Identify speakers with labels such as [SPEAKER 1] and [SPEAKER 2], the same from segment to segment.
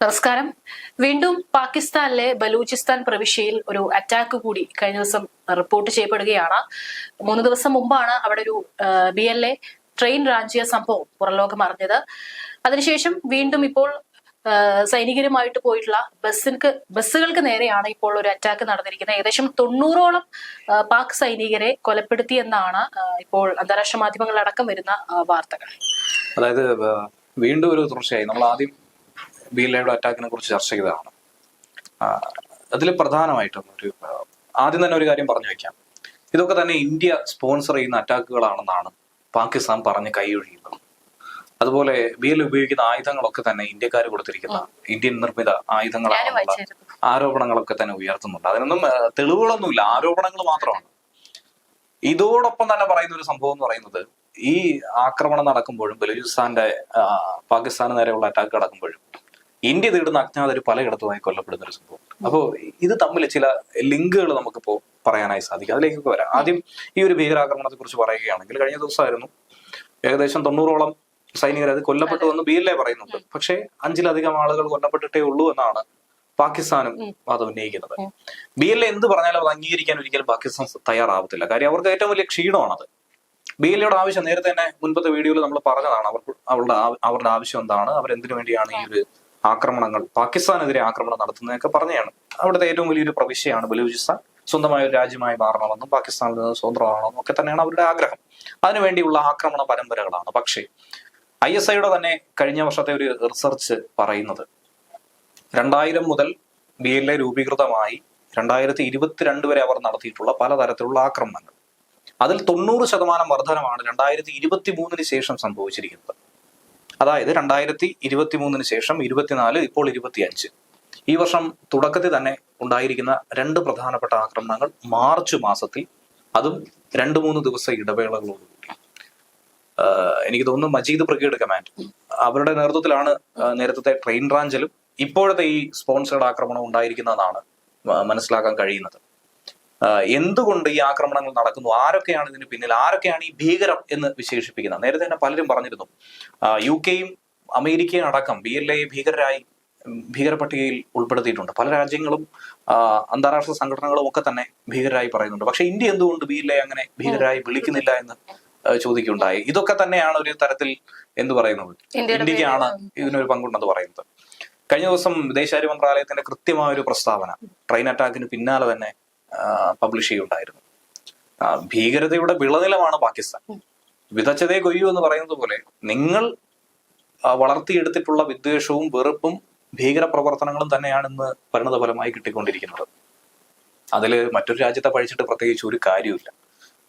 [SPEAKER 1] നമസ്കാരം. വീണ്ടും പാകിസ്ഥാനിലെ ബലൂചിസ്ഥാൻ പ്രവിശ്യയിൽ ഒരു അറ്റാക്ക് കൂടി കഴിഞ്ഞ ദിവസം റിപ്പോർട്ട് ചെയ്യപ്പെടുകയാണ്. മൂന്ന് ദിവസം മുമ്പാണ് അവിടെ ഒരു ബി എൽ എ ട്രെയിൻ റാഞ്ചിയ സംഭവം പുറംലോകം അറിഞ്ഞത്. അതിനുശേഷം വീണ്ടും ഇപ്പോൾ സൈനികരുമായിട്ട് പോയിട്ടുള്ള ബസ്സിന് ബസ്സുകൾക്ക് നേരെയാണ് ഇപ്പോൾ ഒരു അറ്റാക്ക് നടന്നിരിക്കുന്നത്. ഏകദേശം തൊണ്ണൂറോളം പാക് സൈനികരെ കൊലപ്പെടുത്തിയെന്നാണ് ഇപ്പോൾ അന്താരാഷ്ട്ര മാധ്യമങ്ങളടക്കം വരുന്ന വാർത്തകൾ.
[SPEAKER 2] അതായത് വീണ്ടും ഒരു തുടർച്ചയായി. നമ്മൾ ആദ്യം ബി എൽ അറ്റാക്കിനെ കുറിച്ച് ചർച്ച ചെയ്തതാണ്. അതിൽ പ്രധാനമായിട്ടും ഒരു ആദ്യം തന്നെ ഒരു കാര്യം പറഞ്ഞു വെക്കാം. ഇതൊക്കെ തന്നെ ഇന്ത്യ സ്പോൺസർ ചെയ്യുന്ന അറ്റാക്കുകളാണെന്നാണ് പാകിസ്ഥാൻ പറഞ്ഞ് കൈയൊഴിയുന്നത് അതുപോലെ ബി എൽ ഉപയോഗിക്കുന്ന ആയുധങ്ങളൊക്കെ തന്നെ ഇന്ത്യക്കാർ കൊടുത്തിരിക്കുന്ന ഇന്ത്യൻ നിർമ്മിത
[SPEAKER 1] ആയുധങ്ങളാണ്
[SPEAKER 2] ആയുധങ്ങളാണെന്നുള്ള ആരോപണങ്ങളൊക്കെ തന്നെ ഉയർത്തുന്നുണ്ട്. അതിനൊന്നും തെളിവുകളൊന്നുമില്ല. ആരോപണങ്ങൾ മാത്രമാണ്. ഇതോടൊപ്പം തന്നെ പറയുന്ന ഒരു സംഭവം എന്ന് പറയുന്നത് ഈ ആക്രമണം നടക്കുമ്പോഴും ബലൂചിസ്ഥാന്റെ പാകിസ്ഥാന് നേരെയുള്ള അറ്റാക്ക് നടക്കുമ്പോഴും ഇന്ത്യ നേടുന്ന അജ്ഞാതർ പലയിടത്തുമായി കൊല്ലപ്പെടുന്ന ഒരു സംഭവം. അപ്പോൾ ഇത് തമ്മിൽ ചില ലിങ്കുകൾ നമുക്കിപ്പോ പറയാനായി സാധിക്കും. അതിലേക്കൊക്കെ വരാം. ആദ്യം ഈ ഒരു ഭീകരാക്രമണത്തെ കുറിച്ച് പറയുകയാണെങ്കിൽ കഴിഞ്ഞ ദിവസമായിരുന്നു. ഏകദേശം തൊണ്ണൂറോളം സൈനികർ അത് കൊല്ലപ്പെട്ടു എന്ന് ബി എൽ എ പറയുന്നുണ്ട്. പക്ഷേ അഞ്ചിലധികം ആളുകൾ കൊല്ലപ്പെട്ടിട്ടേ ഉള്ളൂ എന്നാണ് പാകിസ്ഥാനും അത് ഉന്നയിക്കുന്നത്. ബി എൽ എ എന്ത് പറഞ്ഞാലും അത് അംഗീകരിക്കാൻ ഒരിക്കലും പാകിസ്ഥാൻ തയ്യാറാവത്തില്ല. കാര്യം അവർക്ക് ഏറ്റവും വലിയ ക്ഷീണമാണത്. ബി എൽ എയുടെ ആവശ്യം നേരത്തെ തന്നെ മുൻപത്തെ വീഡിയോയിൽ നമ്മൾ പറഞ്ഞതാണ്. അവർക്ക് അവരുടെ അവരുടെ ആവശ്യം എന്താണ്? അവരെന്തിനു വേണ്ടിയാണ് ഈ ഒരു ആക്രമണങ്ങൾ പാകിസ്ഥാനെതിരെ ആക്രമണം നടത്തുന്നതൊക്കെ പറഞ്ഞതാണ്. അവിടുത്തെ ഏറ്റവും വലിയൊരു പ്രവിശ്യയാണ് ബലൂചിസ്ഥാൻ. സ്വന്തമായ ഒരു രാജ്യമായി മാറണമെന്നും പാകിസ്ഥാനിൽ നിന്ന് സ്വതന്ത്രമാണെന്നും ഒക്കെ തന്നെയാണ് അവരുടെ ആഗ്രഹം. അതിനുവേണ്ടിയുള്ള ആക്രമണ പരമ്പരകളാണ്. പക്ഷേ ഐ എസ് ഐയുടെ തന്നെ കഴിഞ്ഞ വർഷത്തെ ഒരു റിസർച്ച് പറയുന്നത് രണ്ടായിരം മുതൽ ബി എൽ എ രൂപീകൃതമായി രണ്ടായിരത്തി ഇരുപത്തിരണ്ട് വരെ അവർ നടത്തിയിട്ടുള്ള പലതരത്തിലുള്ള ആക്രമണങ്ങൾ. അതിൽ തൊണ്ണൂറ് ശതമാനം വർധനമാണ് രണ്ടായിരത്തി ഇരുപത്തി മൂന്നിന് ശേഷം സംഭവിച്ചിരിക്കുന്നത്. അതായത് രണ്ടായിരത്തി ഇരുപത്തി മൂന്നിന് ശേഷം ഇരുപത്തിനാല് ഇപ്പോൾ ഇരുപത്തിയഞ്ച്. ഈ വർഷം തുടക്കത്തിൽ തന്നെ ഉണ്ടായിരിക്കുന്ന രണ്ട് പ്രധാനപ്പെട്ട ആക്രമണങ്ങൾ മാർച്ച് മാസത്തിൽ അതും രണ്ട് മൂന്ന് ദിവസ ഇടവേളകളോടുകൂടി എനിക്ക് തോന്നുന്നു മജീദ് ബ്രിഗേഡ് കമാൻഡ് അവരുടെ നേതൃത്വത്തിലാണ് നേരത്തെ ട്രെയിൻ റാഞ്ചലും ഇപ്പോഴത്തെ ഈ സ്പോൺസേഡ് ആക്രമണം ഉണ്ടായിരിക്കുന്നതാണ് മനസ്സിലാക്കാൻ കഴിയുന്നത്. എന്തുകൊണ്ട് ഈ ആക്രമണങ്ങൾ നടക്കുന്നു? ആരൊക്കെയാണ് ഇതിന് പിന്നിൽ? ആരൊക്കെയാണ് ഈ ഭീകരം എന്ന് വിശേഷിപ്പിക്കുന്നത്? നേരത്തെ തന്നെ പലരും പറഞ്ഞിരുന്നു. യു കെയും അമേരിക്കയും അടക്കം ബി എൽ എ ഭീകരരായി ഭീകരപട്ടികയിൽ ഭീകര പട്ടികയിൽ ഉൾപ്പെടുത്തിയിട്ടുണ്ട്. പല രാജ്യങ്ങളും അന്താരാഷ്ട്ര സംഘടനകളും ഒക്കെ തന്നെ ഭീകരരായി പറയുന്നുണ്ട്. പക്ഷെ ഇന്ത്യ എന്തുകൊണ്ട് ബി എൽ എ അങ്ങനെ ഭീകരരായി വിളിക്കുന്നില്ല എന്ന് ചോദിക്കുണ്ടായി ചോദിക്കുകയുണ്ടായി. ഇതൊക്കെ തന്നെയാണ് ഒരു തരത്തിൽ എന്ത് പറയുന്നത്? ഇന്ത്യക്കാണ് ഇതിനൊരു പങ്കുണ്ടെന്ന് പറയുന്നത്. കഴിഞ്ഞ ദിവസം വിദേശകാര്യ മന്ത്രാലയത്തിന്റെ കൃത്യമായ ഒരു പ്രസ്താവന ട്രെയിൻ അറ്റാക്കിന് പിന്നാലെ തന്നെ പബ്ലിഷ് ചെയ്യുണ്ടായിരുന്നു. ഭീകരതയുടെ വിളനിലമാണ് പാകിസ്ഥാൻ. വിതച്ചതേ കൊയ്യൂ എന്ന് പറയുന്നത് പോലെ നിങ്ങൾ വളർത്തിയെടുത്തിട്ടുള്ള വിദ്വേഷവും വെറുപ്പും ഭീകര പ്രവർത്തനങ്ങളും തന്നെയാണ് ഇന്ന് പരിണതഫലമായി കിട്ടിക്കൊണ്ടിരിക്കുന്നത്. അതിൽ മറ്റൊരു രാജ്യത്തെ പഴിച്ചിട്ട് പ്രത്യേകിച്ച് ഒരു കാര്യമില്ല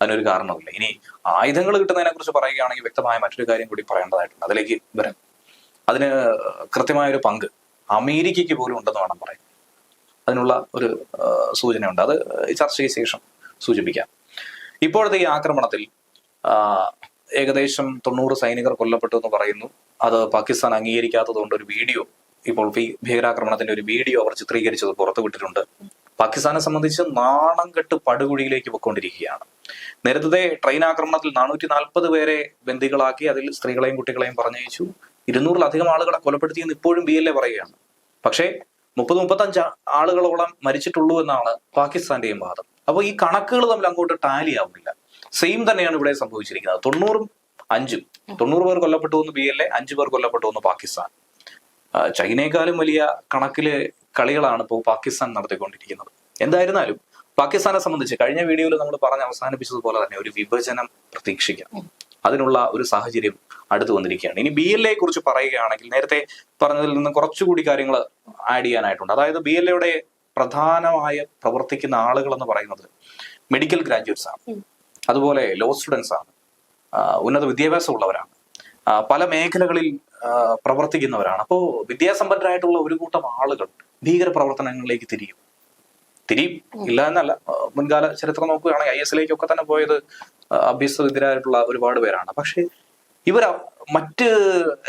[SPEAKER 2] അതിനൊരു കാരണമില്ല ഇനി ആയുധങ്ങൾ കിട്ടുന്നതിനെ കുറിച്ച് പറയുകയാണെങ്കിൽ വ്യക്തമായ മറ്റൊരു കാര്യം കൂടി പറയേണ്ടതായിട്ടുണ്ട്. അതിലേക്ക് വരാം. അതിന് കൃത്യമായ ഒരു പങ്ക് അമേരിക്കയ്ക്ക് പോലും ഉണ്ടെന്ന് വേണം പറയാൻ. അതിനുള്ള ഒരു സൂചനയുണ്ട്. അത് ചർച്ചയ്ക്ക് ശേഷം സൂചിപ്പിക്കാം. ഇപ്പോഴത്തെ ഈ ആക്രമണത്തിൽ ഏകദേശം തൊണ്ണൂറ് സൈനികർ കൊല്ലപ്പെട്ടു എന്ന് പറയുന്നു. അത് പാകിസ്ഥാൻ അംഗീകരിക്കാത്തതുകൊണ്ട് ഒരു വീഡിയോ ഇപ്പോൾ ഭീകരാക്രമണത്തിന്റെ ഒരു വീഡിയോ അവർ ചിത്രീകരിച്ചത് പുറത്തുവിട്ടിട്ടുണ്ട് പാകിസ്ഥാനെ സംബന്ധിച്ച് നാണം കെട്ട് പടുകുഴിയിലേക്ക് പൊയ്ക്കൊണ്ടിരിക്കുകയാണ്. നേരത്തെ ട്രെയിൻ ആക്രമണത്തിൽ നാനൂറ്റി നാൽപ്പത് പേരെ ബന്ദികളാക്കി അതിൽ സ്ത്രീകളെയും കുട്ടികളെയും പറഞ്ഞയച്ചു. ഇരുന്നൂറിലധികം ആളുകളെ കൊലപ്പെടുത്തിയെന്ന് ഇപ്പോഴും ബി എൽ എ പറയുകയാണ്. പക്ഷേ മുപ്പത് മുപ്പത്തഞ്ച് ആളുകളോളം മരിച്ചിട്ടുള്ളൂ എന്നാണ് പാകിസ്ഥാന്റെയും വാദം. അപ്പോൾ ഈ കണക്കുകൾ തമ്മിൽ അങ്ങോട്ട് ടാലി ആവുന്നില്ല. സെയിം തന്നെയാണ് ഇവിടെ സംഭവിച്ചിരിക്കുന്നത്. തൊണ്ണൂറും അഞ്ചും. തൊണ്ണൂറ് പേർ കൊല്ലപ്പെട്ടു എന്ന് ബി എൽ എ അഞ്ചു പേർ കൊല്ലപ്പെട്ടു എന്ന് പാകിസ്ഥാൻ. ചൈനയെക്കാളും വലിയ കണക്കിലെ കളികളാണ് ഇപ്പോൾ പാകിസ്ഥാൻ നടത്തിക്കൊണ്ടിരിക്കുന്നത്. എന്തായിരുന്നാലും പാകിസ്ഥാനെ സംബന്ധിച്ച് കഴിഞ്ഞ വീഡിയോയിൽ നമ്മൾ പറഞ്ഞ് അവസാനിപ്പിച്ചതുപോലെ തന്നെ ഒരു വിഭജനം പ്രതീക്ഷിക്കാം. അതിനുള്ള ഒരു സാഹചര്യം അടുത്തു വന്നിരിക്കുകയാണ്. ഇനി ബി എൽ എ കുറിച്ച് പറയുകയാണെങ്കിൽ നേരത്തെ പറഞ്ഞതിൽ നിന്ന് കുറച്ചുകൂടി കാര്യങ്ങൾ ആഡ് ചെയ്യാനായിട്ടുണ്ട്. അതായത് ബി എൽ എയുടെ പ്രധാനമായ പ്രവർത്തിക്കുന്ന ആളുകൾ എന്ന് പറയുന്നത് മെഡിക്കൽ ഗ്രാജുവേറ്റ്സ് ആണ്. അതുപോലെ ലോ സ്റ്റുഡൻസ് ആണ്. ഉന്നത വിദ്യാഭ്യാസം ഉള്ളവരാണ് പല മേഖലകളിൽ പ്രവർത്തിക്കുന്നവരാണ്. അപ്പോൾ വിദ്യാസമ്പന്നരായിട്ടുള്ള ഒരു കൂട്ടം ആളുകൾ ഭീകര പ്രവർത്തനങ്ങളിലേക്ക് തിരിയും. തിരിയും ഇല്ല എന്നല്ല. മുൻകാല ചരിത്രം നോക്കുകയാണെങ്കിൽ ഐ എസ് ലേക്കൊക്കെ തന്നെ പോയത് അഭ്യസ്തവിദ്യരായിട്ടുള്ള ഒരുപാട് പേരാണ്. പക്ഷെ ഇവർ മറ്റ്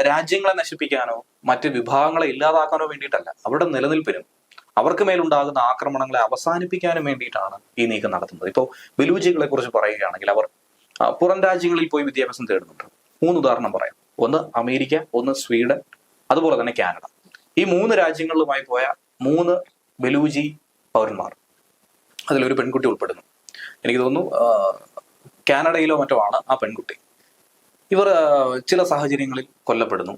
[SPEAKER 2] രാജ്യങ്ങളെ നശിപ്പിക്കാനോ മറ്റ് വിഭാഗങ്ങളെ ഇല്ലാതാക്കാനോ വേണ്ടിയിട്ടല്ല. അവരുടെ നിലനിൽപ്പിനും അവർക്ക് മേലുണ്ടാകുന്ന ആക്രമണങ്ങളെ അവസാനിപ്പിക്കാനും വേണ്ടിയിട്ടാണ് ഈ നീക്കം നടത്തുന്നത്. ഇപ്പോൾ ബലൂജികളെ കുറിച്ച് പറയുകയാണെങ്കിൽ അവർ പുറം രാജ്യങ്ങളിൽ പോയി വിദ്യാഭ്യാസം തേടുന്നുണ്ട്. മൂന്ന് ഉദാഹരണം പറയാം. ഒന്ന് അമേരിക്ക ഒന്ന് സ്വീഡൻ അതുപോലെ തന്നെ കാനഡ. ഈ മൂന്ന് രാജ്യങ്ങളിലുമായി പോയ മൂന്ന് ബലൂജി പൗരന്മാർ. അതിലൊരു പെൺകുട്ടി ഉൾപ്പെടുന്നു. എനിക്ക് തോന്നുന്നു കാനഡയിലോ മറ്റോ ആണ് ആ പെൺകുട്ടി. ഇവർ ചില സാഹചര്യങ്ങളിൽ കൊല്ലപ്പെടുന്നു.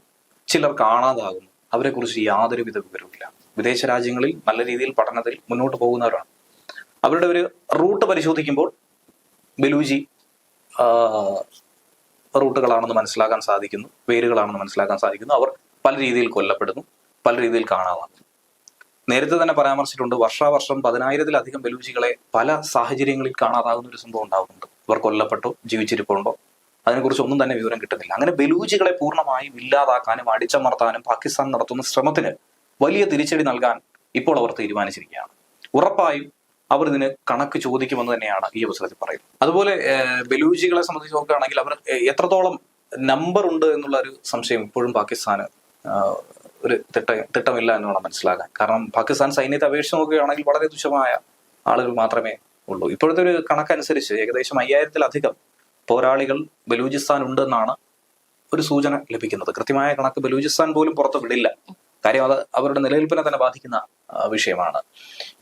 [SPEAKER 2] ചിലർ കാണാതാകുന്നു. അവരെക്കുറിച്ച് യാതൊരുവിധ വിവരവുമില്ല. വിദേശ രാജ്യങ്ങളിൽ നല്ല രീതിയിൽ പഠനത്തിൽ മുന്നോട്ട് പോകുന്നവരാണ്. അവരുടെ ഒരു റൂട്ട് പരിശോധിക്കുമ്പോൾ ബലൂജി റൂട്ടുകളാണെന്ന് മനസ്സിലാക്കാൻ സാധിക്കുന്നു. പേരുകളാണെന്ന് മനസ്സിലാക്കാൻ സാധിക്കുന്നു. അവർ പല രീതിയിൽ കൊല്ലപ്പെടുന്നു. പല രീതിയിൽ കാണാതാകുന്നു. നേരത്തെ തന്നെ പരാമർശിച്ചിട്ടുണ്ട് വർഷാവർഷം പതിനായിരത്തിലധികം ബലൂജികളെ പല സാഹചര്യങ്ങളിൽ കാണാതാകുന്ന ഒരു സംഭവം ഉണ്ടാകുന്നുണ്ട് ഇവർ കൊല്ലപ്പെട്ടോ ജീവിച്ചിരിപ്പുണ്ടോ? അതിനെക്കുറിച്ച് ഒന്നും തന്നെ വിവരം കിട്ടുന്നില്ല. അങ്ങനെ ബലൂജികളെ പൂർണമായും ഇല്ലാതാക്കാനും അടിച്ചമർത്താനും പാകിസ്ഥാൻ നടത്തുന്ന ശ്രമത്തിന് വലിയ തിരിച്ചടി നൽകാൻ ഇപ്പോൾ അവർ തീരുമാനിച്ചിരിക്കുകയാണ്. ഉറപ്പായും അവർ ഇതിന് കണക്ക് ചോദിക്കുമെന്ന് തന്നെയാണ് ഈ അവസരത്തിൽ പറയുന്നത്. അതുപോലെ ബലൂജികളെ സംബന്ധിച്ച് നോക്കുകയാണെങ്കിൽ അവർ എത്രത്തോളം നമ്പർ ഉണ്ട് എന്നുള്ള ഒരു സംശയം ഇപ്പോഴും പാകിസ്ഥാന് ഒരു തിട്ട തിട്ടമില്ല എന്ന് വേണം മനസ്സിലാക്കാൻ. കാരണം പാകിസ്ഥാൻ സൈന്യത്തെ അപേക്ഷിച്ച് നോക്കുകയാണെങ്കിൽ വളരെ തുച്ഛമായ ആളുകൾ മാത്രമേ ഉള്ളൂ. ഇപ്പോഴത്തെ ഒരു കണക്കനുസരിച്ച് ഏകദേശം അയ്യായിരത്തിലധികം പോരാളികൾ ബലൂചിസ്ഥാൻ ഉണ്ടെന്നാണ് ഒരു സൂചന ലഭിക്കുന്നത്. കൃത്യമായ കണക്ക് ബലൂചിസ്ഥാൻ പോലും പുറത്ത് വിടില്ല. കാര്യം അത് അവരുടെ നിലനിൽപ്പിനെ തന്നെ ബാധിക്കുന്ന വിഷയമാണ്.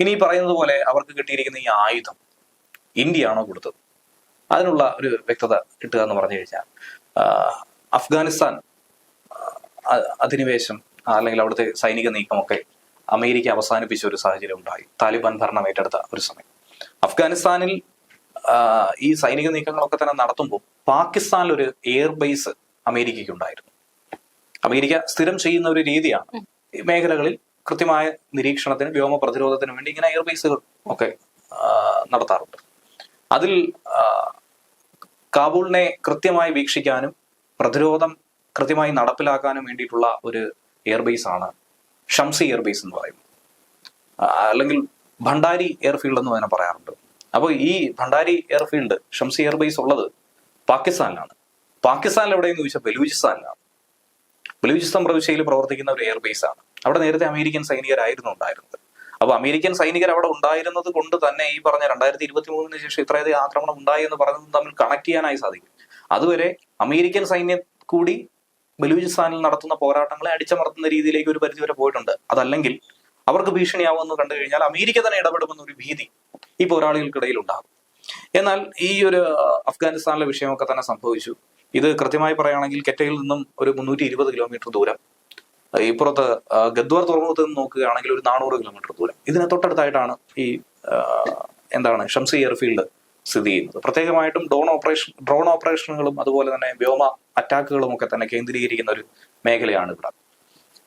[SPEAKER 2] ഇനി പറയുന്നത് പോലെ അവർക്ക് കിട്ടിയിരിക്കുന്ന ഈ ആയുധം ഇന്ത്യയാണോ കൊടുത്തത്? അതിനുള്ള ഒരു വ്യക്തത കിട്ടുക എന്ന് പറഞ്ഞു കഴിഞ്ഞാൽ അഫ്ഗാനിസ്ഥാൻ അധിനിവേശം അല്ലെങ്കിൽ അവിടുത്തെ സൈനിക നീക്കമൊക്കെ അമേരിക്ക അവസാനിപ്പിച്ച ഒരു സാഹചര്യം ഉണ്ടായി. താലിബാൻ ഭരണം ഏറ്റെടുത്ത ഒരു സമയം. അഫ്ഗാനിസ്ഥാനിൽ ഈ സൈനിക നീക്കങ്ങളൊക്കെ തന്നെ നടത്തുമ്പോൾ പാകിസ്ഥാനിൽ ഒരു എയർ ബേസ് അമേരിക്കയ്ക്ക് ഉണ്ടായിരുന്നു. അമേരിക്ക സ്ഥിരം ചെയ്യുന്ന ഒരു രീതിയാണ്. ഈ മേഖലകളിൽ കൃത്യമായ നിരീക്ഷണത്തിന് വ്യോമ പ്രതിരോധത്തിന് വേണ്ടി ഇങ്ങനെ എയർ ബേസുകൾ ഒക്കെ നടത്താറുണ്ട്. അതിൽ കാബൂളിനെ കൃത്യമായി വീക്ഷിക്കാനും പ്രതിരോധം കൃത്യമായി നടപ്പിലാക്കാനും വേണ്ടിയിട്ടുള്ള ഒരു എയർബേസ് ആണ്. ഷംസി എയർബേസ് എന്ന് പറയും. അല്ലെങ്കിൽ ഭണ്ഡാരി എയർഫീൽഡ് എന്ന് തന്നെ പറയാറുണ്ട്. അപ്പോൾ ഈ ഭണ്ഡാരി എയർഫീൽഡ് ഷംസി എയർബേസ് ഉള്ളത് പാകിസ്ഥാനിലാണ്. പാകിസ്ഥാനിൽ എവിടെയെന്ന് ചോദിച്ചാൽ ബലൂചിസ്ഥാനിലാണ്. ബലൂചിസ്ഥാൻ പ്രവിശ്യയിൽ പ്രവർത്തിക്കുന്ന ഒരു എയർബേസ് ആണ്. അവിടെ നേരത്തെ അമേരിക്കൻ സൈനികരായിരുന്നു ഉണ്ടായിരുന്നത്. അപ്പോൾ അമേരിക്കൻ സൈനികർ അവിടെ ഉണ്ടായിരുന്നത് കൊണ്ട് തന്നെ ഈ പറഞ്ഞ രണ്ടായിരത്തി ഇരുപത്തി മൂന്നിന് ശേഷം ഇത്രയധികം ആക്രമണം ഉണ്ടായി എന്ന് പറയുന്നത് തമ്മിൽ കണക്ട് ചെയ്യാനായി സാധിക്കും. അതുവരെ അമേരിക്കൻ സൈന്യം കൂടി ബലൂചിസ്ഥാനിൽ നടത്തുന്ന പോരാട്ടങ്ങളെ അടിച്ചമർത്തുന്ന രീതിയിലേക്ക് ഒരു പരിധിവരെ പോയിട്ടുണ്ട്. അതല്ലെങ്കിൽ അവർക്ക് ഭീഷണിയാവുമെന്ന് കണ്ടു കഴിഞ്ഞാൽ അമേരിക്ക തന്നെ ഇടപെടുമെന്ന ഒരു ഭീതി ഈ പോരാളികൾക്കിടയിൽ ഉണ്ടാകും എന്നാൽ ഈ ഒരു അഫ്ഗാനിസ്ഥാനിലെ വിഷയമൊക്കെ തന്നെ സംഭവിച്ചു. ഇത് കൃത്യമായി പറയുകയാണെങ്കിൽ കെറ്റയിൽ നിന്നും ഒരു മുന്നൂറ്റി ഇരുപത് കിലോമീറ്റർ ദൂരം ഇപ്പുറത്ത് ഗദ്വാർ തുറമുഖത്ത് നിന്ന് നോക്കുകയാണെങ്കിൽ ഒരു നാനൂറ് കിലോമീറ്റർ ദൂരം. ഇതിന് തൊട്ടടുത്തായിട്ടാണ് ഈ എന്താണ് ഷംസി എയർഫീൽഡ് സ്ഥിതി ചെയ്യുന്നത്. പ്രത്യേകമായിട്ടും ഡ്രോൺ ഓപ്പറേഷൻ ഡ്രോൺ ഓപ്പറേഷനുകളും അതുപോലെ തന്നെ വ്യോമ അറ്റാക്കുകളും ഒക്കെ തന്നെ കേന്ദ്രീകരിക്കുന്ന ഒരു മേഖലയാണ് ഇവിടെ.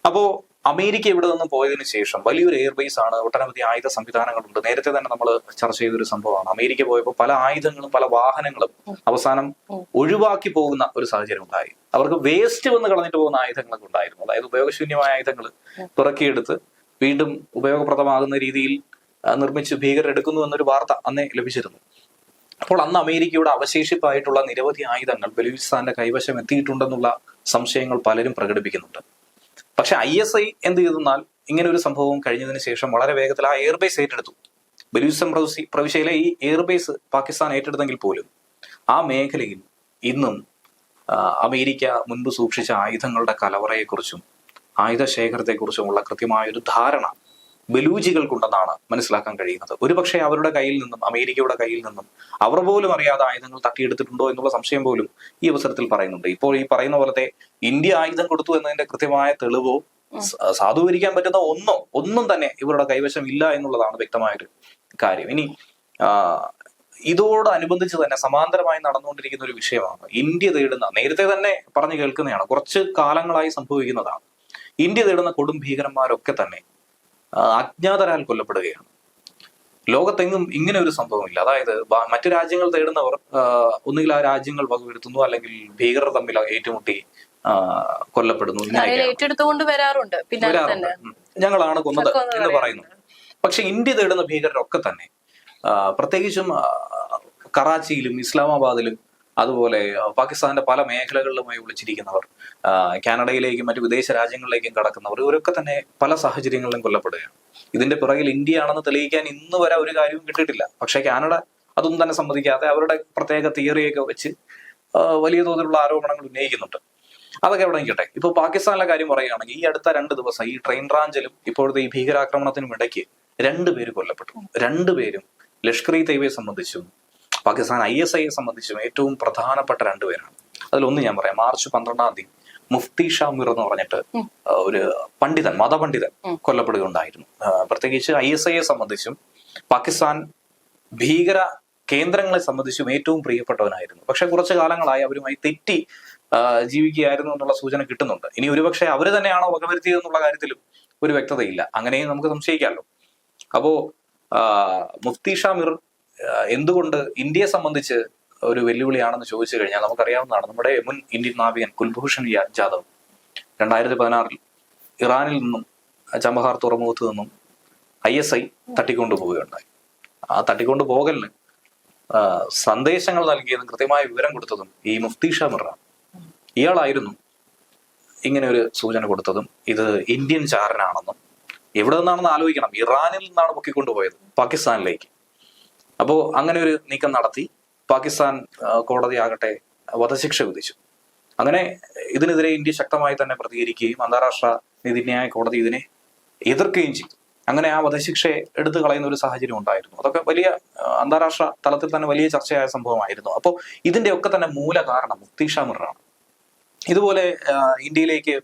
[SPEAKER 2] അപ്പോൾ അമേരിക്ക ഇവിടെ നിന്ന് പോയതിനു ശേഷം വലിയൊരു എയർബേസ് ആണ് ഒട്ടനവധി ആയുധ സംവിധാനങ്ങളുണ്ട്. നേരത്തെ തന്നെ നമ്മൾ ചർച്ച ചെയ്തൊരു സംഭവമാണ്. അമേരിക്ക പോയപ്പോൾ പല ആയുധങ്ങളും പല വാഹനങ്ങളും അവസാനം ഒഴിവാക്കി പോകുന്ന ഒരു സാഹചര്യം ഉണ്ടായി. അവർക്ക് വേസ്റ്റ് വന്ന് കളഞ്ഞിട്ട് പോകുന്ന ആയുധങ്ങളൊക്കെ ഉണ്ടായിരുന്നു. അതായത് ഉപയോഗശൂന്യമായ ആയുധങ്ങൾ പിറക്കിയെടുത്ത് വീണ്ടും ഉപയോഗപ്രദമാകുന്ന രീതിയിൽ നിർമ്മിച്ച് ഭീകരെടുക്കുന്നു എന്നൊരു വാർത്ത അന്നേ ലഭിച്ചിരുന്നു. അപ്പോൾ അന്ന് അമേരിക്കയുടെ അവശേഷിപ്പായിട്ടുള്ള നിരവധി ആയുധങ്ങൾ ബലൂചിസ്ഥാന്റെ കൈവശം എത്തിയിട്ടുണ്ടെന്നുള്ള സംശയങ്ങൾ പലരും പ്രകടിപ്പിക്കുന്നുണ്ട്. പക്ഷെ ഐ എസ് ഐ എന്ത് ചെയ്തെന്നാൽ ഇങ്ങനെ ഒരു സംഭവം കഴിഞ്ഞതിന് ശേഷം വളരെ വേഗത്തിൽ ആ എയർബേസ് ഏറ്റെടുത്തു. ബലൂചിസ്ഥാൻ പ്രവിശ്യ പ്രവിശ്യയിലെ ഈ എയർബേസ് പാകിസ്ഥാൻ ഏറ്റെടുത്തെങ്കിൽ പോലും ആ മേഖലയിൽ ഇന്നും അമേരിക്ക മുൻപ് സൂക്ഷിച്ച ആയുധങ്ങളുടെ കലവറയെക്കുറിച്ചും ആയുധ ശേഖരത്തെക്കുറിച്ചുമുള്ള കൃത്യമായ ഒരു ധാരണ ബലൂജികൾക്കുണ്ടെന്നാണ് മനസ്സിലാക്കാൻ കഴിയുന്നത്. ഒരുപക്ഷെ അവരുടെ കയ്യിൽ നിന്നും അമേരിക്കയുടെ കയ്യിൽ നിന്നും അവർ പോലും അറിയാതെ ആയുധങ്ങൾ തട്ടിയെടുത്തിട്ടുണ്ടോ എന്നുള്ള സംശയം പോലും ഈ അവസരത്തിൽ പറയുന്നുണ്ട്. ഇപ്പോൾ ഈ പറയുന്ന പോലത്തെ ഇന്ത്യ ആയുധം കൊടുത്തു എന്നതിന്റെ കൃത്യമായ തെളിവോ സാധൂകരിക്കാൻ പറ്റുന്ന ഒന്നോ ഒന്നും തന്നെ ഇവരുടെ കൈവശം ഇല്ല എന്നുള്ളതാണ് വ്യക്തമായൊരു കാര്യം. ഇനി ഇതോടനുബന്ധിച്ച് തന്നെ സമാന്തരമായി നടന്നുകൊണ്ടിരിക്കുന്ന ഒരു വിഷയമാണ് ഇന്ത്യ തേടുന്ന നേരത്തെ തന്നെ പറഞ്ഞു കേൾക്കുന്നതാണ് കുറച്ച് കാലങ്ങളായി സംഭവിക്കുന്നതാണ്. ഇന്ത്യ തേടുന്ന കൊടും ഭീകരന്മാരൊക്കെ തന്നെ അജ്ഞാതരാൽ കൊല്ലപ്പെടുകയാണ്. ലോകത്തെങ്ങും ഇങ്ങനെ ഒരു സംഭവമില്ല. അതായത് മറ്റു രാജ്യങ്ങൾ തേടുന്നവർ ഒന്നുകിൽ ആ രാജ്യങ്ങൾ വകവരുത്തുന്നു അല്ലെങ്കിൽ ഭീകരർ തമ്മിൽ ഏറ്റുമുട്ടി കൊല്ലപ്പെടുന്നു
[SPEAKER 1] ഏറ്റെടുത്തുകൊണ്ട് വരാറുണ്ട്.
[SPEAKER 2] വരാറുണ്ട്. ഞങ്ങളാണ് കൊന്നത് എന്ന് പറയുന്നു. പക്ഷെ ഇന്ത്യ തേടുന്ന ഭീകരരൊക്കെ തന്നെ പ്രത്യേകിച്ചും കറാച്ചിയിലും ഇസ്ലാമാബാദിലും അതുപോലെ പാകിസ്ഥാന്റെ പല മേഖലകളിലുമായി വിളിച്ചിരിക്കുന്നവർ കാനഡയിലേക്കും മറ്റു വിദേശ രാജ്യങ്ങളിലേക്കും കടക്കുന്നവർ ഇവരൊക്കെ തന്നെ പല സാഹചര്യങ്ങളിലും കൊല്ലപ്പെടുകയാണ്. ഇതിന്റെ പിറകിൽ ഇന്ത്യയാണെന്ന് തെളിയിക്കാൻ ഇന്ന് വരെ ഒരു കാര്യവും കിട്ടിയിട്ടില്ല. പക്ഷെ കാനഡ അതൊന്നും തന്നെ സമ്മതിക്കാതെ അവരുടെ പ്രത്യേക തിയറിയൊക്കെ വെച്ച് വലിയ തോതിലുള്ള ആരോപണങ്ങൾ ഉന്നയിക്കുന്നുണ്ട്. അതൊക്കെ എവിടെ നിൽക്കട്ടെ? ഇപ്പൊ പാകിസ്ഥാനിലെ കാര്യം പറയുകയാണെങ്കിൽ ഈ അടുത്ത രണ്ട് ദിവസം ഈ ട്രെയിൻ റാഞ്ചിലും ഇപ്പോഴത്തെ ഈ ഭീകരാക്രമണത്തിനും ഇടയ്ക്ക് രണ്ടുപേര് കൊല്ലപ്പെട്ടു. രണ്ടുപേരും ലഷ്കർ ഇ തൈബയെ സംബന്ധിച്ചും പാകിസ്ഥാൻ ഐ എസ് ഐയെ സംബന്ധിച്ചും ഏറ്റവും പ്രധാനപ്പെട്ട രണ്ടുപേരാണ്. അതിലൊന്ന് ഞാൻ പറയാം. മാർച്ച് പന്ത്രണ്ടാം തീയതി മുഫ്തി ഷാ മിർ എന്ന് പറഞ്ഞിട്ട് ഒരു പണ്ഡിതൻ മതപണ്ഡിതൻ. കൊല്ലപ്പെടുകയുണ്ടായിരുന്നു. പ്രത്യേകിച്ച് ഐ എസ് ഐയെ സംബന്ധിച്ചും പാകിസ്ഥാൻ ഭീകര കേന്ദ്രങ്ങളെ സംബന്ധിച്ചും ഏറ്റവും പ്രിയപ്പെട്ടവനായിരുന്നു. പക്ഷെ കുറച്ചു കാലങ്ങളായി അവരുമായി തെറ്റി ജീവിക്കുകയായിരുന്നു എന്നുള്ള സൂചന കിട്ടുന്നുണ്ട്. ഇനി ഒരുപക്ഷെ അവർ തന്നെയാണോ വകവരുത്തിയത് എന്നുള്ള കാര്യത്തിലും ഒരു വ്യക്തതയില്ല. അങ്ങനെയും നമുക്ക് സംശയിക്കാമല്ലോ. അപ്പോ മുഫ്തി ഷാ മിർ ആ, എന്തുകൊണ്ട് ഇന്ത്യയെ സംബന്ധിച്ച് ഒരു വെല്ലുവിളിയാണെന്ന് ചോദിച്ചു കഴിഞ്ഞാൽ നമുക്കറിയാവുന്നതാണ് നമ്മുടെ മുൻ ഇന്ത്യൻ നാവികൻ കുൽഭൂഷൺ ജാദവ് രണ്ടായിരത്തി പതിനാറിൽ ഇറാനിൽ നിന്നും ചമ്പഹാർ തുറമുഖത്ത് നിന്നും ഐ എസ് ഐ തട്ടിക്കൊണ്ടു പോവുകയുണ്ടായി. ആ തട്ടിക്കൊണ്ടു പോകലിന് സന്ദേശങ്ങൾ നൽകിയതും കൃത്യമായ വിവരം കൊടുത്തതും ഈ മുഫ്തി ഷാ മിറാണ്. ഇയാളായിരുന്നു ഇങ്ങനെ ഒരു സൂചന കൊടുത്തതും ഇത് ഇന്ത്യൻ ചാരനാണെന്നും എവിടെ നിന്നാണെന്ന് ആലോചിക്കണം. ഇറാനിൽ നിന്നാണ് പൊക്കിക്കൊണ്ടുപോയത് പാകിസ്ഥാനിലേക്ക്. അപ്പോ അങ്ങനെ ഒരു നീക്കം നടത്തി. പാകിസ്ഥാൻ കോടതി ആകട്ടെ വധശിക്ഷ വിധിച്ചു. അങ്ങനെ ഇതിനെതിരെ ഇന്ത്യ ശക്തമായി തന്നെ പ്രതികരിക്കുകയും അന്താരാഷ്ട്ര നീതിന്യായ കോടതി ഇതിനെ എതിർക്കുകയും ചെയ്തു. അങ്ങനെ ആ വധശിക്ഷയെ എടുത്തു കളയുന്ന ഒരു സാഹചര്യം ഉണ്ടായിരുന്നു. അതൊക്കെ വലിയ അന്താരാഷ്ട്ര തലത്തിൽ തന്നെ വലിയ ചർച്ചയായ സംഭവമായിരുന്നു. അപ്പോൾ ഇതിന്റെ ഒക്കെ തന്നെ മൂല കാരണം മുക്തീഷ മിറാണ് ഇതുപോലെ ഇന്ത്യയിലേക്ക്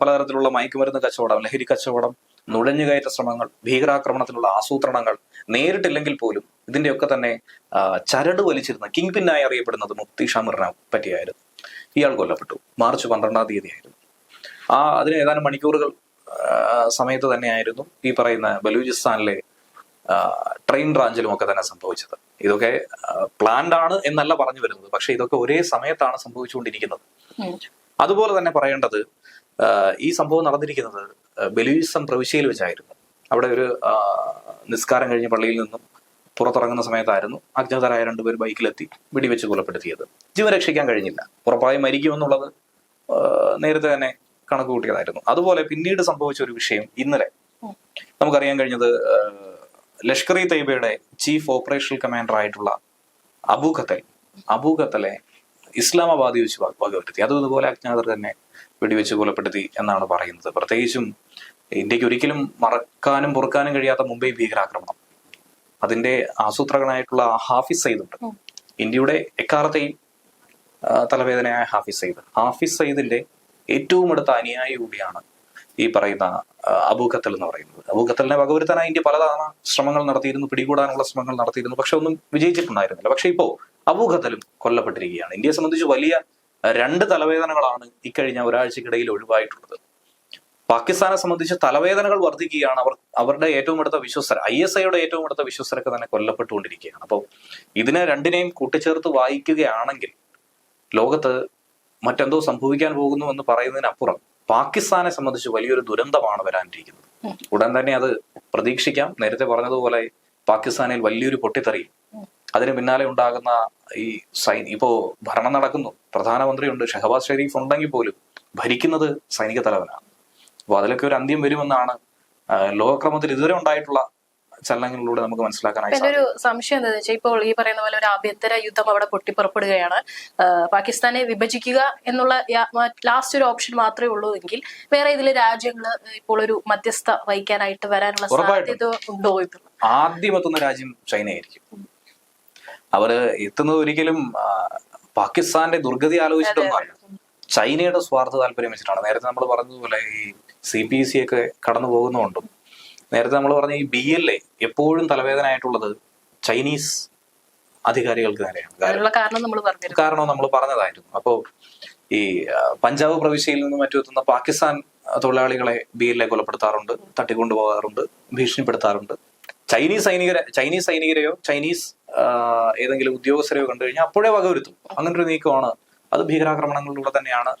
[SPEAKER 2] പലതരത്തിലുള്ള മയക്കുമരുന്ന് കച്ചവടം ലഹരി കച്ചവടം നുഴഞ്ഞുകയറ്റ ശ്രമങ്ങൾ ഭീകരാക്രമണത്തിനുള്ള ആസൂത്രണങ്ങൾ നേരിട്ടില്ലെങ്കിൽ പോലും ഇതിന്റെയൊക്കെ തന്നെ ചരട് വലിച്ചിരുന്ന കിങ് പിന്നായി അറിയപ്പെടുന്നത് മുക്തി ഷാമിറിനെ പറ്റിയായിരുന്നു. ഇയാൾ കൊല്ലപ്പെട്ടു. മാർച്ച് പന്ത്രണ്ടാം തീയതി ആയിരുന്നു ആ അതിന് ഏതാനും മണിക്കൂറുകൾ സമയത്ത് തന്നെയായിരുന്നു ഈ പറയുന്ന ബലൂചിസ്ഥാനിലെ ട്രെയിൻ റാഞ്ചിലും ഒക്കെ തന്നെ സംഭവിച്ചത്. ഇതൊക്കെ പ്ലാൻഡ് ആണ് എന്നല്ല പറഞ്ഞു വരുന്നത്. പക്ഷെ ഇതൊക്കെ ഒരേ സമയത്താണ് സംഭവിച്ചുകൊണ്ടിരിക്കുന്നത്. അതുപോലെ തന്നെ പറയേണ്ടത് ഈ സംഭവം നടന്നിരിക്കുന്നത് ബലൂചിസ്ഥാൻ പ്രവിശ്യയിൽ വെച്ചായിരുന്നു. അവിടെ ഒരു നിസ്കാരം കഴിഞ്ഞ പള്ളിയിൽ നിന്നും പുറത്തിറങ്ങുന്ന സമയത്തായിരുന്നു അജ്ഞാതരായ രണ്ടുപേർ ബൈക്കിലെത്തി വെടിവെച്ച് കൊലപ്പെടുത്തിയത്. ജീവൻ രക്ഷിക്കാൻ കഴിഞ്ഞില്ല. ഉറപ്പായും മരിക്കുമെന്നുള്ളത് നേരത്തെ തന്നെ കണക്ക് കൂട്ടിയതായിരുന്നു. അതുപോലെ പിന്നീട് സംഭവിച്ച ഒരു വിഷയം ഇന്നലെ.
[SPEAKER 1] നമുക്കറിയാൻ
[SPEAKER 2] കഴിഞ്ഞത് ലഷ്കർ ഇ തൈബയുടെ ചീഫ് ഓപ്പറേഷൻ കമാൻഡർ ആയിട്ടുള്ള അബു ഖത്തൽ അബു ഖത്തലെ ഇസ്ലാമാബാദി വെച്ച് വക- വകവരുത്തി. അതും ഇതുപോലെ അജ്ഞാതർ തന്നെ വെടിവെച്ച് കൊലപ്പെടുത്തി എന്നാണ് പറയുന്നത്. പ്രത്യേകിച്ചും ഇന്ത്യയ്ക്ക് ഒരിക്കലും മറക്കാനും പൊറുക്കാനും കഴിയാത്ത മുംബൈ ഭീകരാക്രമണം. അതിന്റെ ആസൂത്രകനായിട്ടുള്ള ഹാഫിസ് സയ്യിദ് ഉണ്ട് ഇന്ത്യയുടെ എക്കാലത്തെയും തലവേദനയായ ഹാഫിസ് സയ്യിദ്. ഹാഫിസ് സയ്യിദിന്റെ ഏറ്റവും അടുത്ത അനുയായി കൂടിയാണ് ഈ പറയുന്ന അബൂഖത്തൽ എന്ന് പറയുന്നത്. അബൂഖത്തലിനെ വകവരുത്താനായി ഇന്ത്യ പലതവണ ശ്രമങ്ങൾ നടത്തിയിരുന്നു പിടികൂടാനുള്ള ശ്രമങ്ങൾ നടത്തിയിരുന്നു പക്ഷെ ഒന്നും വിജയിച്ചിട്ടുണ്ടായിരുന്നില്ല. പക്ഷെ ഇപ്പോ അബൂഖത്തലും കൊല്ലപ്പെട്ടിരിക്കുകയാണ്. ഇന്ത്യയെ സംബന്ധിച്ച് വലിയ രണ്ട് തലവേദനകളാണ് ഇക്കഴിഞ്ഞ ഒരാഴ്ചക്കിടയിൽ ഒഴിവായിട്ടുള്ളത്. പാകിസ്ഥാനെ സംബന്ധിച്ച് തലവേദനകൾ വർദ്ധിക്കുകയാണ്. അവർ അവരുടെ ഏറ്റവും അടുത്ത വിശ്വസ്തർ ഐ എസ് ഐയുടെ ഏറ്റവും അടുത്ത വിശ്വസ്തരൊക്കെ തന്നെ കൊല്ലപ്പെട്ടുകൊണ്ടിരിക്കുകയാണ്. അപ്പോൾ ഇതിനെ രണ്ടിനെയും കൂട്ടിച്ചേർത്ത് വായിക്കുകയാണെങ്കിൽ ലോകത്ത് മറ്റെന്തോ സംഭവിക്കാൻ പോകുന്നു എന്ന് പറയുന്നതിനപ്പുറം പാകിസ്ഥാനെ സംബന്ധിച്ച് വലിയൊരു ദുരന്തമാണ് വരാനിരിക്കുന്നത്. ഉടൻ തന്നെ അത് പ്രതീക്ഷിക്കാം. നേരത്തെ പറഞ്ഞതുപോലെ പാകിസ്ഥാനിൽ വലിയൊരു പൊട്ടിത്തെറി. അതിന് പിന്നാലെ ഉണ്ടാകുന്ന ഈ സൈ ഇപ്പോ ഭരണം നടക്കുന്നു. പ്രധാനമന്ത്രിയുണ്ട് ഷഹബാസ് ഷെരീഫ് ഉണ്ടെങ്കിൽ പോലും ഭരിക്കുന്നത് സൈനിക തലവനാണ്. അപ്പോൾ അതിലൊക്കെ ഒരു അന്ത്യം വരുമെന്നാണ് ലോകക്രമത്തിൽ ഇതുവരെ ഉണ്ടായിട്ടുള്ള ചലനങ്ങളിലൂടെ നമുക്ക് മനസ്സിലാക്കാനായി
[SPEAKER 1] ഒരു സംശയം എന്താ വെച്ചാൽ ഇപ്പോൾ ഈ പറയുന്ന പോലെ ഒരു ആഭ്യന്തര യുദ്ധം അവിടെ പൊട്ടിപ്പുറപ്പെടുകയാണ്. പാകിസ്ഥാനെ വിഭജിക്കുക എന്നുള്ള ലാസ്റ്റ് ഒരു ഓപ്ഷൻ മാത്രമേ ഉള്ളൂ എങ്കിൽ വേറെ ഇതിലെ രാജ്യങ്ങൾ ഇപ്പോൾ ഒരു മധ്യസ്ഥ വഹിക്കാനായിട്ട് വരാനുള്ള സാധ്യത ഉണ്ടോ
[SPEAKER 2] ആദ്യം എത്തുന്ന രാജ്യം ചൈനയായിരിക്കും. അവർ എത്തുന്നത് ഒരിക്കലും പാകിസ്ഥാന്റെ ദുർഗതി ആലോചിച്ചിട്ടൊന്നുമല്ല ചൈനയുടെ സ്വാർത്ഥ താല്പര്യം വെച്ചിട്ടാണ്. നേരത്തെ നമ്മൾ പറഞ്ഞതുപോലെ ഈ സി പി സി ഒക്കെ കടന്നു പോകുന്നുമുണ്ടും. നേരത്തെ നമ്മൾ പറഞ്ഞ ഈ ബി എൽ എ എപ്പോഴും തലവേദന ആയിട്ടുള്ളത് ചൈനീസ് അധികാരികൾക്ക് നേരെയാണ് കാരണം
[SPEAKER 1] നമ്മൾ
[SPEAKER 2] പറഞ്ഞതായിരുന്നു. അപ്പോ ഈ പഞ്ചാബ് പ്രവിശ്യയിൽ നിന്നും മറ്റും എത്തുന്ന പാകിസ്ഥാൻ തൊഴിലാളികളെ ബി എൽ എ കൊലപ്പെടുത്താറുണ്ട് തട്ടിക്കൊണ്ടുപോകാറുണ്ട് ഭീഷണിപ്പെടുത്താറുണ്ട്. ചൈനീസ് സൈനികരെ ചൈനീസ് സൈനികരെയോ ചൈനീസ് ഏതെങ്കിലും ഉദ്യോഗസ്ഥരെയോ കണ്ടു കഴിഞ്ഞാൽ അപ്പോഴേ വകവരുത്തും. അങ്ങനെ ഒരു നീക്കമാണ്. അത് ഭീകരാക്രമണങ്ങളിലൂടെ തന്നെയാണ്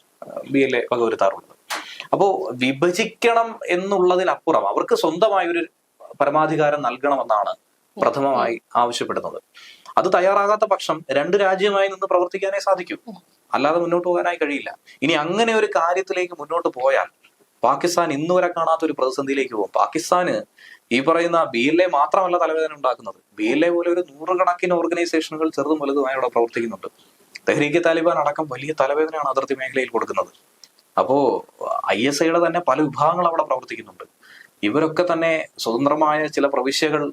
[SPEAKER 2] ബി എൽ എ വകവരുത്താറുള്ളത്. അപ്പോ വിഭജിക്കണം എന്നുള്ളതിനപ്പുറം അവർക്ക് സ്വന്തമായ ഒരു പരമാധികാരം നൽകണമെന്നാണ് പ്രഥമമായി ആവശ്യപ്പെടുന്നത്. അത് തയ്യാറാകാത്ത പക്ഷം രണ്ട് രാജ്യമായി നിന്ന് പ്രവർത്തിക്കാനേ സാധിക്കൂ. അല്ലാതെ മുന്നോട്ട് പോകാനായി കഴിയില്ല. ഇനി അങ്ങനെ ഒരു കാര്യത്തിലേക്ക് മുന്നോട്ട് പോയാൽ പാകിസ്ഥാൻ ഇന്ന് വരെ കാണാത്ത ഒരു പ്രതിസന്ധിയിലേക്ക് പോകും. പാകിസ്ഥാന് ഈ പറയുന്ന ബി എൽ എ മാത്രമല്ല തലവേദന ഉണ്ടാക്കുന്നത്. ബി എൽ എ പോലെ ഒരു നൂറുകണക്കിന് ഓർഗനൈസേഷനുകൾ ചെറുതും വലുതുമായി അവിടെ പ്രവർത്തിക്കുന്നുണ്ട്. തെഹ്രീക്ക് താലിബാൻ അടക്കം വലിയ തലവേദനയാണ് അതിർത്തി മേഖലയിൽ കൊടുക്കുന്നത്. അപ്പോ ഐ എസ് ഐയുടെ തന്നെ പല വിഭാഗങ്ങൾ അവിടെ പ്രവർത്തിക്കുന്നുണ്ട്. ഇവരൊക്കെ തന്നെ സ്വതന്ത്രമായ ചില പ്രവിശ്യകൾ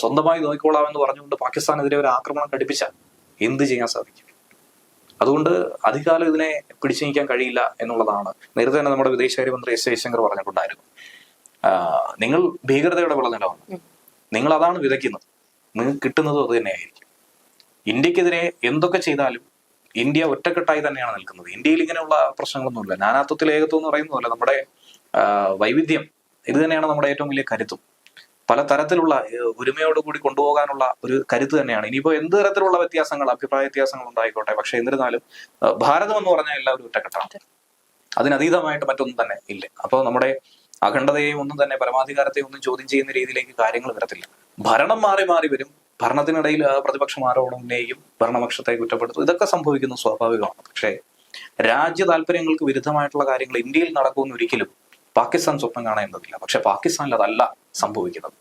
[SPEAKER 2] സ്വന്തമായി നോക്കിക്കോളാം എന്ന് പറഞ്ഞുകൊണ്ട് പാകിസ്ഥാനെതിരെ ഒരു ആക്രമണം ഘടിപ്പിച്ചാൽ എന്ത് ചെയ്യാൻ സാധിക്കും? അതുകൊണ്ട് അധികാലം ഇതിനെ പിടിച്ചു നീക്കാൻ കഴിയില്ല എന്നുള്ളതാണ്. നേരത്തെ തന്നെ നമ്മുടെ വിദേശകാര്യമന്ത്രി എസ് ജയശങ്കർ പറഞ്ഞിട്ടുണ്ടായിരുന്നു. നിങ്ങൾ ഭീകരതയുടെ വിളനിലമാണ്. നിങ്ങൾ അതാണ് വിതയ്ക്കുന്നത്. നിങ്ങൾക്ക് കിട്ടുന്നതും അത് തന്നെയായിരിക്കും. ഇന്ത്യക്കെതിരെ എന്തൊക്കെ ചെയ്താലും ഇന്ത്യ ഒറ്റക്കെട്ടായി തന്നെയാണ് നിൽക്കുന്നത്. ഇന്ത്യയിൽ ഇങ്ങനെയുള്ള പ്രശ്നങ്ങളൊന്നുമില്ല. നാനാത്വത്തിൽ ഏകത്വം എന്ന് പറയുന്ന പോലെ നമ്മുടെ വൈവിധ്യം ഇത് തന്നെയാണ് നമ്മുടെ ഏറ്റവും വലിയ കരുത്തും. പല തരത്തിലുള്ള ഒരുമയോടുകൂടി കൊണ്ടുപോകാനുള്ള ഒരു കരുത്ത് തന്നെയാണ്. ഇനിയിപ്പോ എന്ത് തരത്തിലുള്ള വ്യത്യാസങ്ങൾ അഭിപ്രായ വ്യത്യാസങ്ങൾ ഉണ്ടായിക്കോട്ടെ. പക്ഷെ എന്നിരുന്നാലും ഭാരതം എന്ന് പറഞ്ഞാൽ എല്ലാവരും ഒറ്റക്കെട്ടാണ്. അതിനതീതമായിട്ട് മറ്റൊന്നും തന്നെ ഇല്ല. അപ്പോൾ നമ്മുടെ അഖണ്ഡതയെയും ഒന്നും തന്നെ പരമാധികാരത്തെയും ഒന്നും ചോദ്യം ചെയ്യുന്ന രീതിയിലേക്ക് കാര്യങ്ങൾ വരത്തില്ല. ഭരണം മാറി മാറി വരും. ഭരണത്തിനിടയിൽ പ്രതിപക്ഷം ആരോപണം ഉന്നയിക്കും ഭരണപക്ഷത്തെ കുറ്റപ്പെടുത്തും. ഇതൊക്കെ സംഭവിക്കുന്നത് സ്വാഭാവികമാണ്. പക്ഷേ രാജ്യ താല്പര്യങ്ങൾക്ക് വിരുദ്ധമായിട്ടുള്ള കാര്യങ്ങൾ ഇന്ത്യയിൽ നടക്കുമെന്ന് ഒരിക്കലും പാകിസ്ഥാൻ സ്വപ്നം കാണേണ്ടതില്ല പക്ഷെ പാകിസ്ഥാനിൽ അതല്ല സംഭവിക്കുന്നത്.